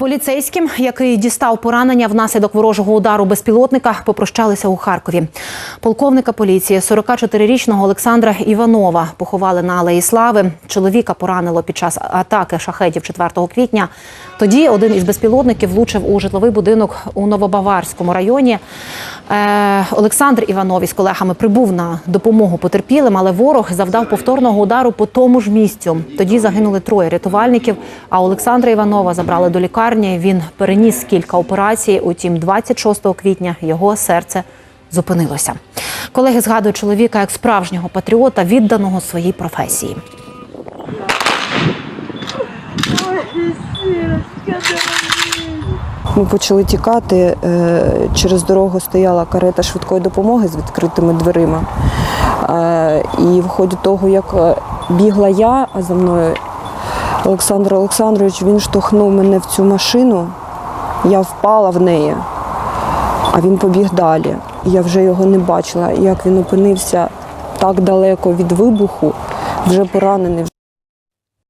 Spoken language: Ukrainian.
поліцейським, який дістав поранення внаслідок ворожого удару безпілотника, попрощалися у Харкові. Полковника поліції 44-річного Олександра Іванова поховали на Алеї Слави. Чоловіка поранило під час атаки шахетів 4 квітня. Тоді один із безпілотників влучив у житловий будинок у Новобаварському районі. Е, Олександр Іванов із колегами прибув на допомогу потерпілим, але ворог завдав повторного удару по тому ж місцю. Тоді загинули троє рятувальників. А Олександра Іванова забрали до лікарні. Він переніс кілька операцій. Утім, 26 квітня його серце зупинилося. Колеги згадують чоловіка як справжнього патріота, відданого своїй професії. Ми почали тікати. е, Через дорогу стояла карета швидкої допомоги з відкритими дверима. Е, І в ході того, як е, бігла я, а за мною Олександр Олександрович, він штовхнув мене в цю машину. Я впала в неї, а він побіг далі. Я вже його не бачила. Як він опинився так далеко від вибуху, вже поранений.